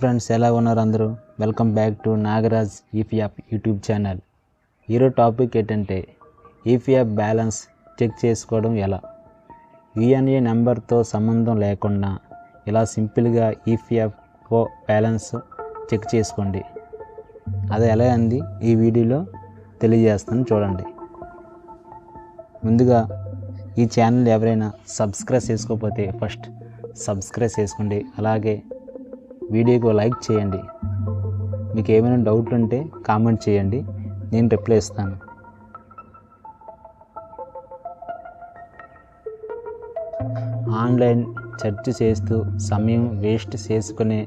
Friends ఎలా ఉన్నారు అందరూ? Welcome back to Nagaraj EPF YouTube channel. ఈరోజు టాపిక్ ఏంటంటే ఈపీఎఫ్ బ్యాలెన్స్ చెక్ చేసుకోవడం ఎలా? యుఎన్ఏ నెంబర్తో సంబంధం లేకుండా ఇలా సింపుల్గా ఈపీఎఫ్ఓ బ్యాలెన్స్ చెక్ చేసుకోండి. అది ఎలా అంది? ఈ వీడియోలో తెలియజేస్తాను చూడండి. ముందుగా ఈ ఛానల్ ఎవరైనా సబ్స్క్రైబ్ చేసుకోకపోతే ఫస్ట్ సబ్స్క్రైబ్ చేసుకోండి. అలాగే వీడియోకి లైక్ చేయండి. మీకు ఏమైనా డౌట్లు ఉంటే కామెంట్ చేయండి. నేను రిప్లై ఇస్తాను. ఆన్లైన్ సెర్చ్ చేస్తూ సమయం వేస్ట్ చేసుకునే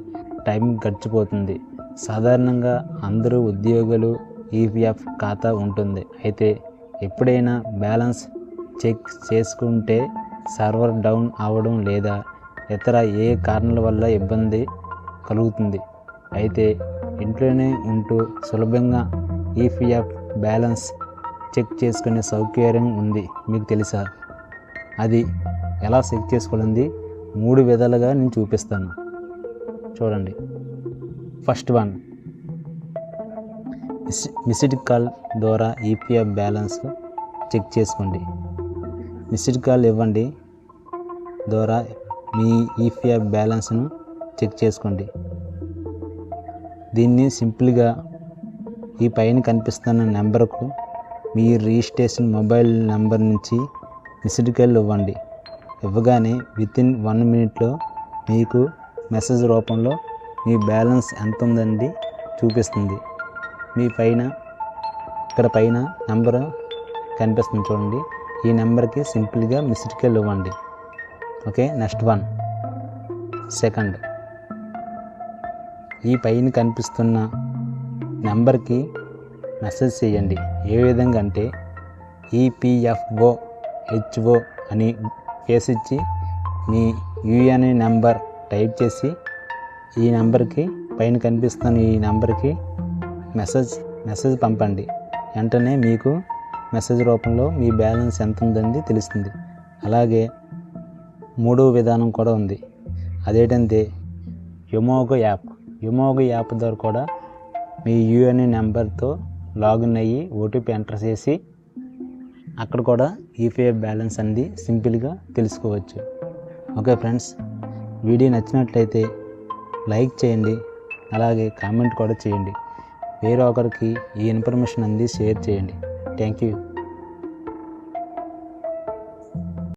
టైం గడిచిపోతుంది. సాధారణంగా అందరూ ఉద్యోగులు ఈపీఎఫ్ ఖాతా ఉంటుంది. అయితే ఎప్పుడైనా బ్యాలెన్స్ చెక్ చేసుకుంటే సర్వర్ డౌన్ అవ్వడం లేదా ఇతర ఏ కారణాల వల్ల ఇబ్బంది కలుగుతుంది. అయితే ఇంట్లోనే ఉంటూ సులభంగా ఈపీఎఫ్ బ్యాలెన్స్ చెక్ చేసుకునే సౌకర్యం ఉంది మీకు తెలుసా? అది ఎలా చెక్ చేసుకోవాలంది మూడు విధాలుగా నేను చూపిస్తాను. చూడండి. First one. Miss missed call ద్వారా ఈపీఎఫ్ బ్యాలెన్స్ చెక్ చేసుకోండి. మిస్డ్ కాల్ ఇవ్వండి ద్వారా మీ ఈపీఎఫ్ బ్యాలెన్స్ను చెక్ చేసుకోండి. దీన్ని సింపుల్గా ఈ పైన కనిపిస్తున్న నెంబర్కు మీ రిజిస్ట్రేషన్ మొబైల్ నెంబర్ నుంచి మిస్డ్ కాల్ ఇవ్వండి. ఇవ్వగానే వితిన్ వన్ మినిట్లో మీకు మెసేజ్ రూపంలో మీ బ్యాలెన్స్ ఎంత ఉందండి చూపిస్తుంది. మీ పైన ఇక్కడ పైన నెంబర్ కనిపిస్తుంది చూడండి. ఈ నెంబర్కి సింపుల్గా మిస్డ్ కాల్ ఇవ్వండి. Okay next one. సెకండ్. ఈ పైన కనిపిస్తున్న నెంబర్కి మెసేజ్ చేయండి. ఏ విధంగా అంటే ఈపీఎఫ్ఓ హెచ్ఓ అని ఫేస్ ఇచ్చి మీ యూఎన్ఏ నెంబర్ టైప్ చేసి ఈ నెంబర్కి పైన కనిపిస్తున్న ఈ నెంబర్కి మెసేజ్ మెసేజ్ పంపండి. వెంటనే మీకు మెసేజ్ రూపంలో మీ బ్యాలెన్స్ ఎంత ఉందని తెలుస్తుంది. అలాగే మూడో విధానం కూడా ఉంది. అదేంటంటే యొమోగో యాప్. యుమోగ యాప్ ద్వారా కూడా మీ యూఎన్ఏ నెంబర్తో లాగిన్ అయ్యి ఓటీపీ ఎంటర్ చేసి అక్కడ కూడా ఈపీఎఫ్ బ్యాలెన్స్ అనేది సింపుల్గా తెలుసుకోవచ్చు. ఓకే ఫ్రెండ్స్ వీడియో నచ్చినట్లయితే లైక్ చేయండి అలాగే కామెంట్ కూడా చేయండి. వేరే ఒకరికి ఈ ఇన్ఫర్మేషన్ అంది షేర్ చేయండి. Thank you.